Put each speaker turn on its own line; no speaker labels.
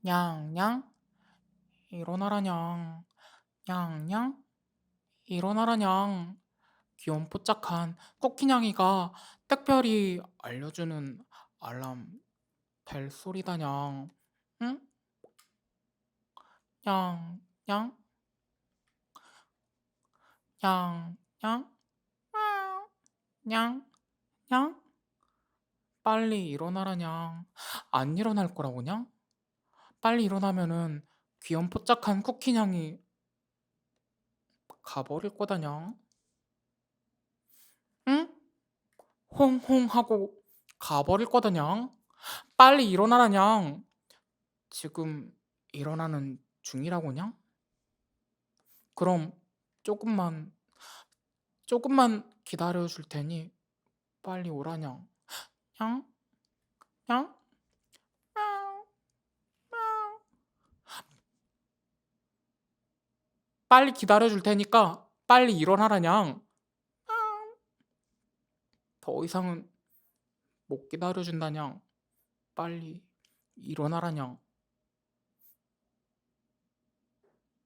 냥냥? 일어나라냥. 냥냥? 일어나라냥. 귀염 뽀짝한 코키냥이가 특별히 알려주는 알람 벨 소리다냥. 응? 냥냥? 냥냥? 냥냥? 빨리 일어나라냥. 안 일어날 거라고냥 빨리 일어나면은 귀염뽀짝한 쿠키냥이 가버릴 거다냥. 응? 홍홍 하고 가버릴 거다냥. 빨리 일어나라냥. 지금 일어나는 중이라고냥? 그럼 조금만 조금만 기다려 줄 테니 빨리 오라냥. 냥? 냥? 냥? 냥? 빨리 기다려 줄 테니까 빨리 일어나라냥. 더 이상은 못 기다려 준다냥. 빨리 일어나라냥.